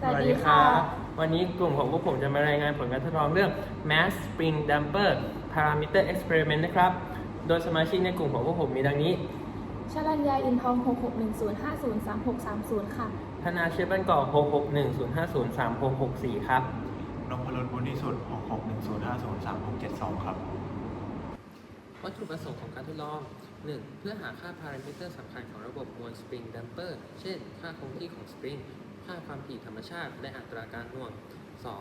สวัสดีค่ะวันนี้กลุ่มของพวกผมจะมารายงานผลการทดลองเรื่อง Mass Spring Damper Parameter Experiment นะครับ โดยสมาชิกในกลุ่มของพวกผมมีดังนี้ ชลัญญาอินทอง 6610503630 ค่ะ ธนาเชฟบันก่อ66105036664 ครับ นพดลบุญที่สุด66105033672 ครับ วัตถุประสงค์ของการทดลอง 1. เพื่อหาค่าพารามิเตอร์สำคัญของระบบมวลสปริงดัมเปอร์ เช่น ค่าคงที่ของสปริง ค่าความถี่ธรรมชาติและอัตราการหน่วง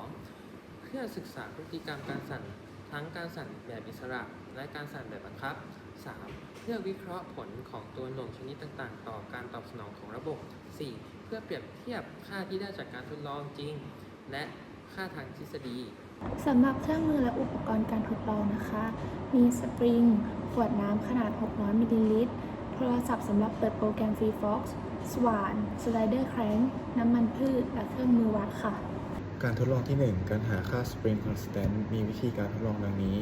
2. เพื่อศึกษาพฤติกรรมการสั่นทั้งการสั่นแบบอิสระและการสั่นแบบบังคับ 3. เพื่อวิเคราะห์ผลของตัวหน่วงชนิดต่างๆ ต่อการตอบสนองของระบบ 4. เพื่อเปรียบเทียบค่าที่ได้จากการทดลองจริง และค่าทางทฤษฎีสำหรับเครื่องมือและอุปกรณ์การทดลองนะคะ มีสปริง ขวดน้ำขนาด 600มิลลิลิตร โทรศัพท์สำหรับเปิดโปรแกรม FreeFox สว่านสไลเดอร์แครงน้ำมันพืช และเครื่องมือวัดค่ะ การทดลองที่ 1 การหาค่า Spring Constant มีวิธีการทดลองดังนี้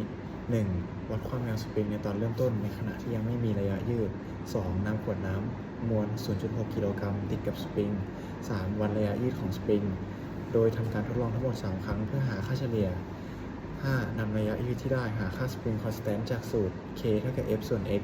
1. วัดความยาวสปริงในตอนเริ่มต้นในขณะที่ยังไม่มีระยะยืด 2. นำขวดน้ำมวล 0.6 กิโลกรัมติดกับสปริง 3. วัดระยะยืดของสปริง โดยทำการทดลองทั้งหมด 3 ครั้งเพื่อหาค่าเฉลี่ย 5. นำระยะยืดที่ได้หาค่า Spring Constant จากสูตร k เท่ากับ f ส่วน x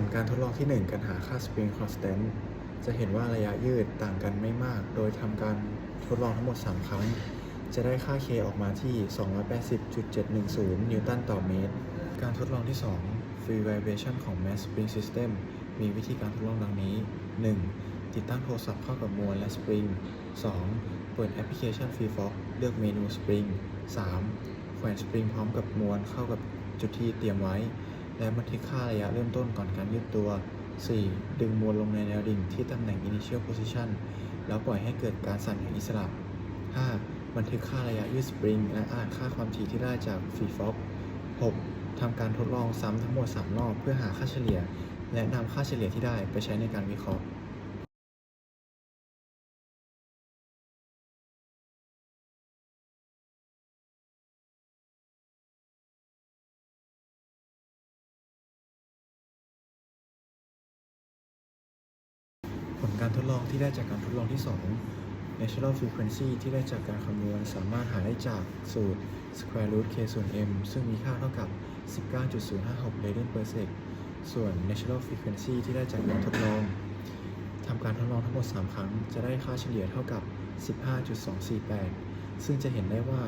ผลการทดลองที่ 1 การหาค่า Spring Constant จะเห็นว่าระยะยืดต่างกันไม่มาก โดยทำการทดลองทั้งหมด 3 ครั้ง จะได้ค่า K ออกมาที่ 280.710 นิวตันต่อเมตร การทดลองที่ 2 Free Vibration ของ Mass Spring System มีวิธีการทดลองดังนี้ 1. ติดตั้งโทรศัพท์เข้ากับมวลและ Spring 2. เปิดแอปพลิเคชัน FreeFox เลือกเมนู Spring 3. แขวน Spring พร้อมกับมวลเข้ากับจุดที่เตรียมไว้ และบันทึกค่าระยะเริ่มต้นก่อนการยืดตัว 4. ดึงมวลลงในแนวดิ่งที่ตำแหน่ง initial position แล้วปล่อยให้เกิดการสั่นอย่างอิสระ 5. บันทึกค่าระยะยืดสปริง และอ่านค่าความถี่ที่ได้จาก free f o x 6. ทำการทดลองซ้ำทั้งหมด 3 รอบ เพื่อหาค่าเฉลี่ย และนำค่าเฉลี่ยที่ได้ไปใช้ในการวิเคราะห์ การทดลองที่ได้จากการทดลองที่ 2 natural frequency ที่ได้จากการคำนวณสามารถหาได้จากสูตร square root k ส่วน m ซึ่งมีค่าเท่ากับ 19.056 radian per sec ส่วน natural frequency ที่ได้จากการทดลองทำการทดลองทั้งหมด 3 ครั้ง จะได้ค่าเฉลี่ยเท่ากับ 15.248 ซึ่งจะเห็นได้ว่า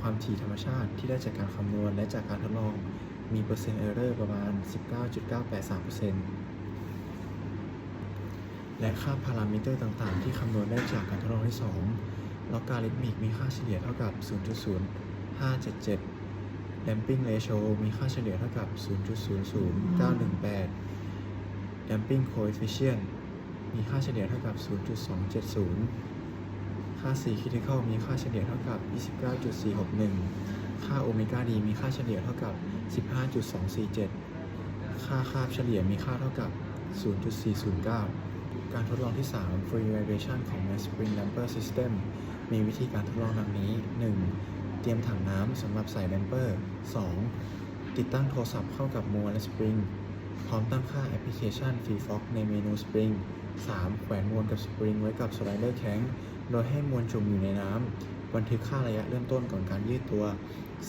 ความถี่ธรรมชาติที่ได้จากการคำนวณและจากการทดลองมีเปอร์เซ็นต์ error ประมาณ 19.983% และค่าพารามิเตอร์ต่างๆ ที่คำนวณได้จากการทดลองที่2ลอกการิทมิกมีค่าเฉลี่ยเท่ากับ 0.0577 damping ratio มีค่าเฉลี่ยเท่ากับ 0.00918 damping coefficient มีค่าเฉลี่ยเท่ากับ 0.270 ค่า C critical มีค่าเฉลี่ยเท่ากับ 29.461 ค่าโอเมก้า d มีค่าเฉลี่ยเท่ากับ 15.247 ค่าคาบเฉลี่ยมีค่าเท่ากับ 0.409 การทดลองที่ 3 Free Vibration ของ Mass Spring Damper System มีวิธีการทดลองดังนี้ 1. เตรียมถังน้ำสำหรับใส่ damper 2. ติดตั้งโทรศัพท์เข้ากับมวลและ Spring พร้อมตั้งค่าแอปพลิเคชัน FreeFox ในเมนู Spring 3. แขวนมวลกับ Spring ไว้กับ Slider Tank โดยให้มวลจุ่มอยู่ในน้ำ บันทึกค่าระยะเริ่มต้นก่อนการยืดตัว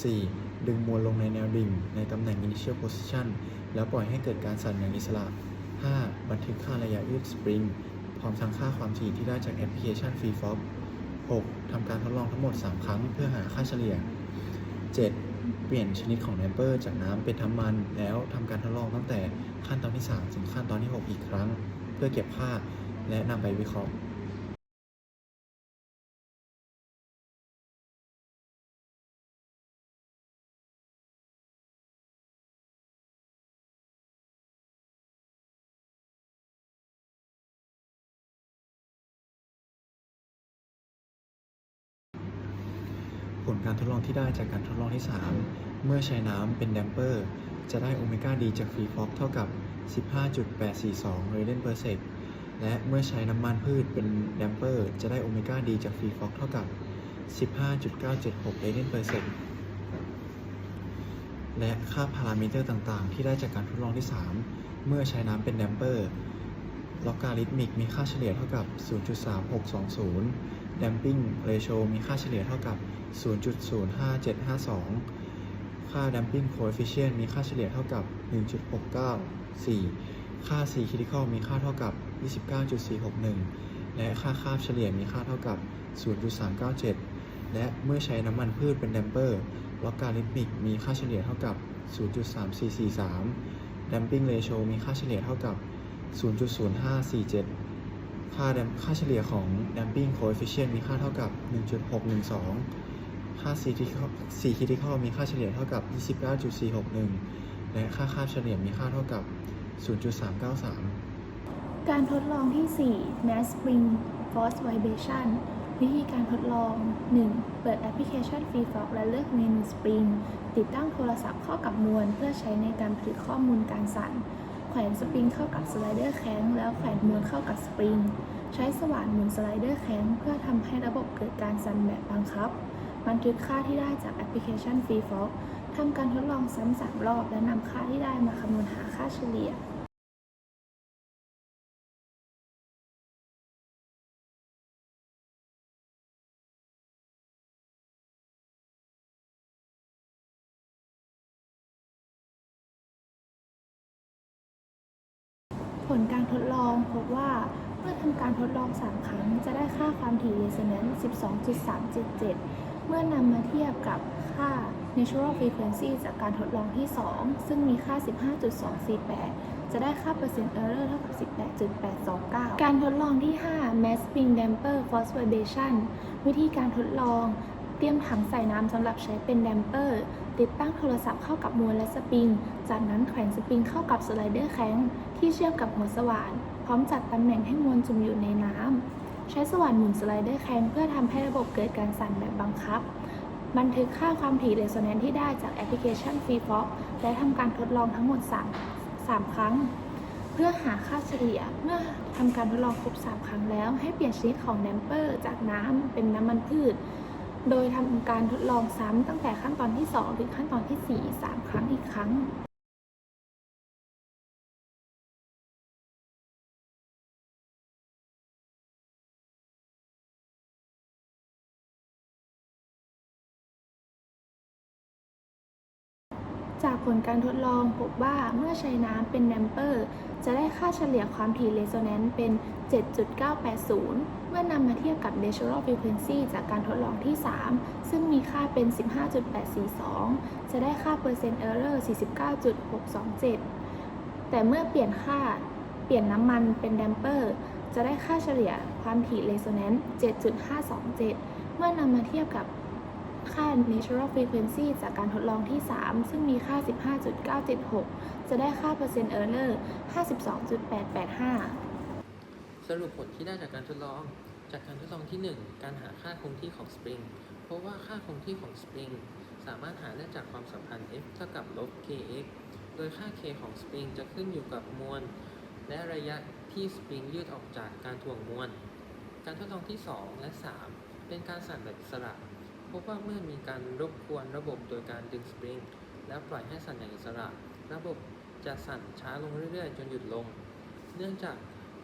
4. ดึงมวลลงในแนวดิ่ง ในตำแหน่ง Initial Position แล้วปล่อยให้เกิดการสั่นอย่างอิสระ 5. บันทึกค่าระยะยืดสปริง พร้อมทั้งค่าความถี่ที่ได้จากแอปพลิเคชัน FreeFox 6. ทำการทดลองทั้งหมด 3 ครั้งเพื่อหาค่าเฉลี่ย 7. เปลี่ยนชนิดของแอมเปอร์จากน้ำเป็นน้ำมัน แล้วทำการทดลองตั้งแต่ขั้นตอนที่ 3 ถึงขั้นตอนที่ 6 อีกครั้ง เพื่อเก็บค่าและนำไปวิเคราะห์ การทดลองที่ได้จากการทดลองที่ 3 เมื่อใช้น้ำเป็นแดมเปอร์ จะได้โอเมก้าดีจากฟรีฟอกเท่ากับ 15.842เรเดนเปอร์เซกและเมื่อใช้น้ำมันพืชเป็นแดมเปอร์ จะได้โอเมก้าดีจากฟรีฟอกเท่ากับ 15.976เรเดนเปอร์เซกและค่าพารามิเตอร์ต่างๆ ที่ได้จากการทดลองที่ 3 เมื่อใช้น้ำเป็นแดมเปอร์ล็อกการิทมิกมีค่าเฉลี่ยเท่ากับ 0.3620 damping ratio มีค่าเฉลี่ยเท่ากับ 0.05752 ค่า damping coefficient มีค่าเฉลี่ยเท่ากับ 1.694 ค่า C critical มีค่าเท่ากับ 29.461 และค่าคาบเฉลี่ยมีค่าเท่ากับ 0.397 และเมื่อใช้น้ำมันพืชเป็น damper ล็อกการิทมิกมีค่าเฉลี่ยเท่ากับ 0.3443 damping ratio มีค่าเฉลี่ยเท่ากับ 0.0547 ค่า damp ค่าเฉลี่ยของ damping coefficient มีค่าเท่ากับ 1.612 ค่า C critical C critical มีค่าเฉลี่ยเท่ากับ 29.461 และค่าค่าเฉลี่ยมีค่าเท่ากับ 0.393 การทดลองที่ 4 Mass Spring Force Vibration วิธีการทดลอง 1. เปิดแอปพลิเคชัน FreeFog และเลือกเมนู Spring ติดตั้งโทรศัพท์เข้ากับมวล เพื่อใช้ในการผลิตข้อมูลการสั่น แขวนสปริงเข้ากับสไลเดอร์แข้งแล้วแขวนมวลเข้ากับสปริง ใช้สว่านหมุนสไลเดอร์แข้งเพื่อทำให้ระบบเกิดการสั่นแบบบังคับ บันทึกค่าที่ได้จากแอปพลิเคชัน FreeFox ทำการทดลองซ้ำสามรอบ และนำค่าที่ได้มาคำนวณหาค่าเฉลี่ย ผลการทดลองพบว่าเมื่อทำการทดลอง 3 ครั้ง จะได้ค่าความถี่ resonance 12.377 เมื่อนำมาเทียบกับค่า natural frequency จากการทดลองที่ 2 ซึ่งมีค่า 15.248 จะได้ค่าเปอร์เซ็นต์ error เท่ากับ 18.829 การทดลองที่ 5 mass spring damper force vibration วิธีการทดลอง ตรียมถังใส่น้ำสำหรับใช้เป็นแดมเปอร์ ติดตั้งโทรศัพท์เข้ากับมวลและสปริง จากนั้นแขวนสปริงเข้ากับสไลเดอร์แข้งที่เชื่อมกับหัวสว่าน พร้อมจัดตำแหน่งให้มวลจุ่มอยู่ในน้ำ ใช้สว่านหมุนสไลเดอร์แข้งเพื่อทำให้ระบบเกิดการสั่นแบบบังคับ บันทึกค่าความถี่เรโซแนนซ์ที่ได้จากแอปพลิเคชัน FreeFog และทำการทดลองทั้งหมด 3 3 ครั้ง เพื่อหาค่าเฉลี่ยเมื่อทำการทดลองครบ 3 ครั้งแล้ว ให้เปลี่ยนชนิดของแดมเปอร์ จากน้ำเป็นน้ำมันพืช โดยทำการทดลองซ้ำตั้งแต่ขั้นตอนที่ 2 ถึงขั้นตอนที่ 4 3 ครั้งอีกครั้ง จากผลการทดลองพบว่าเมื่อใช้น้ำเป็นแดมเปอร์ จะได้ค่าเฉลี่ยความถี่เรโซแนนซ์เป็น 7.980 เมื่อนำมาเทียบกับ natural frequency จากการทดลองที่ 3 ซึ่งมีค่าเป็น 15.842 จะได้ค่าเปอร์เซ็นต์ error 49.627 แต่เมื่อเปลี่ยนค่าเปลี่ยนน้ำมันเป็นแดมเปอร์ จะได้ค่าเฉลี่ยความถี่เรโซแนนซ์7.527 เมื่อนำมาเทียบกับ ค่า natural frequency จากการทดลองที่ 3 ซึ่งมีค่า 15.976 จะได้ค่าเปอร์เซ็นต์ error 52.885 สรุปผลที่ได้จากการทดลอง จากการทดลองที่ 1 การหาค่าคงที่ของสปริงเพราะว่าค่าคงที่ของสปริงสามารถหาได้จากความสัมพันธ์ F เท่ากับลบ kx โดยค่า k ของสปริงจะขึ้นอยู่กับมวล และระยะที่สปริงยืดออกจากการถ่วงมวล การทดลองที่ 2 และ 3 เป็นการสั่นแบบอิสระ พบว่าเมื่อมีการรบกวนระบบโดยการดึงสปริงแล้วปล่อยให้สั่นอย่างอิสระ ระบบจะสั่นช้าลงเรื่อยๆ จนหยุดลง เนื่องจาก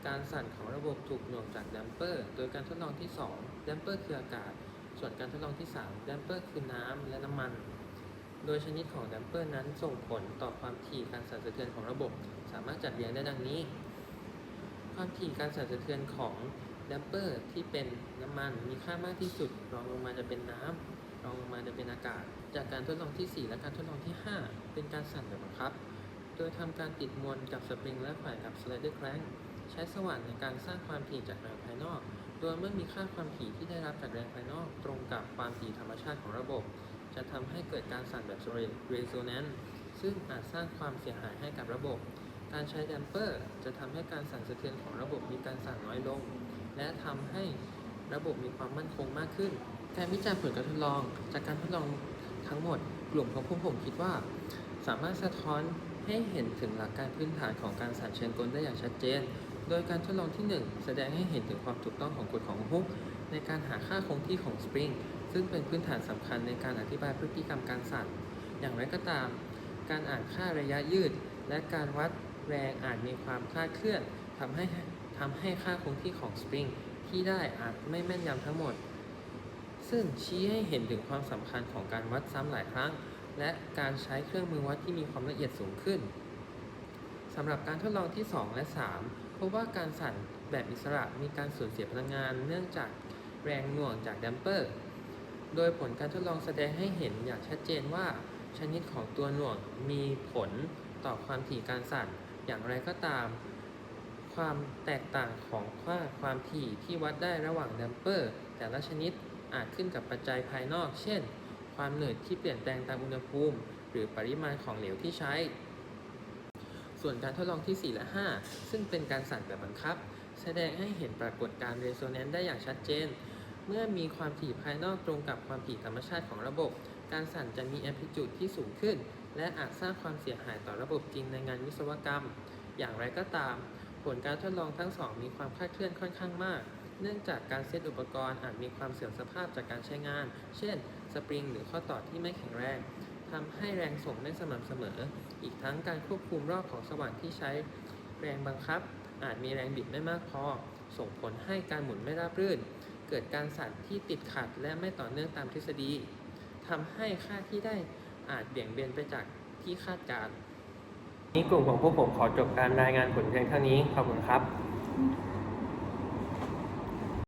การสั่นของระบบถูกหน่วงจากแดมเปอร์ โดยการทดลองที่ 2 แดมเปอร์คืออากาศ ส่วนการทดลองที่ 3 แดมเปอร์คือน้ำและน้ำมัน โดยชนิดของแดมเปอร์นั้นส่งผลต่อความถี่การสั่นสะเทือนของระบบ สามารถจัดเรียงได้ดังนี้ ความถี่การสั่นสะเทือนของ ดัมเปอร์ที่เป็นน้ำมันมีค่ามากที่สุด รองลงมาจะเป็นน้ำรองลงมาจะเป็นอากาศ จากการทดลองที่ 4 และการทดลองที่ 5 เป็นการสั่นแบบบังคับ โดยทำการติดมวลกับสปริงและแขวนกับสไลเดอร์แครงใช้สว่านในการสร้างความถี่จากแรงภายนอก โดยเมื่อมีค่าความถี่ที่ได้รับจากแรงภายนอก ตรงกับความถี่ธรรมชาติของระบบ จะทำให้เกิดการสั่นแบบ resonance ซึ่งอาจสร้างความเสียหายให้กับระบบ การใช้แดมเปอร์ จะทำให้การสั่นสะเทือนของระบบมีการสั่นน้อยลง และทำให้ระบบมีความมั่นคงมากขึ้น การวิจารณ์ผลการทดลอง จากการทดลองทั้งหมด กลุ่มของพวกผมคิดว่า สามารถสะท้อนให้เห็นถึงหลักการพื้นฐานของการสั่นเชิงกลได้อย่างชัดเจน โดยการทดลองที่ 1 แสดงให้เห็นถึงความถูกต้องของกฎของฮุกในการหาค่าคงที่ของสปริงซึ่งเป็นพื้นฐานสำคัญในการอธิบายพฤติกรรมการสั่นอย่างไรก็ตาม การอ่านค่าระยะยืด และการวัดแรงอาจมีความคลาดเคลื่อนทำให้ ทำให้ค่าคงที่ของสปริงที่ได้อาจไม่แม่นยำทั้งหมด ซึ่งชี้ให้เห็นถึงความสำคัญของการวัดซ้ำหลายครั้ง และการใช้เครื่องมือวัดที่มีความละเอียดสูงขึ้นสำหรับการทดลองที่ 2 และ 3 พบว่าการสั่นแบบอิสระมีการสูญเสียพลังงาน เนื่องจากแรงหน่วงจากแดมเปอร์ โดยผลการทดลองแสดงให้เห็นอย่างชัดเจนว่า ชนิดของตัวหน่วงมีผลต่อความถี่การสั่น อย่างไรก็ตาม ความแตกต่างของค่าความถี่ที่วัดได้ระหว่างแดมเปอร์ แต่ละชนิดอาจขึ้นกับปัจจัยภายนอก เช่น ความหนืดที่เปลี่ยนแปลงตามอุณหภูมิ หรือปริมาณของเหลวที่ใช้ ส่วนการทดลองที่ 4 และ 5 ซึ่งเป็นการสั่นแบบบังคับ แสดงให้เห็นปรากฏการณ์เรโซแนนซ์ได้อย่างชัดเจน เมื่อมีความถี่ภายนอกตรงกับความถี่ธรรมชาติของระบบ การสั่นจะมีแอมพลิจูดที่สูงขึ้น และอาจสร้างความเสียหายต่อระบบจริงในงานวิศวกรรม อย่างไรก็ตาม ลการทดลองทั้งสองมีความคลาดเคลื่อนค่อนข้างมาก เนื่องจากการเซตอุปกรณ์อาจมีความเสื่อมสภาพจากการใช้งาน เช่น สปริงหรือข้อต่อที่ไม่แข็งแรงทำให้แรงส่งไม่สม่ำเสมอ อีกทั้งการควบคุมรอบของสว่านที่ใช้แรงบังคับ อาจมีแรงบิดไม่มากพอ ส่งผลให้การหมุนไม่ราบรื่น เกิดการสั่นที่ติดขัดและไม่ต่อเนื่องตามทฤษฎีทำให้ค่าที่ได้อาจเบี่ยงเบนไปจากที่คาดการณ์ นี้กลุ่มของพวกผมขอจบการรายงานผลเพียงเท่านี้ ขอบคุณครับ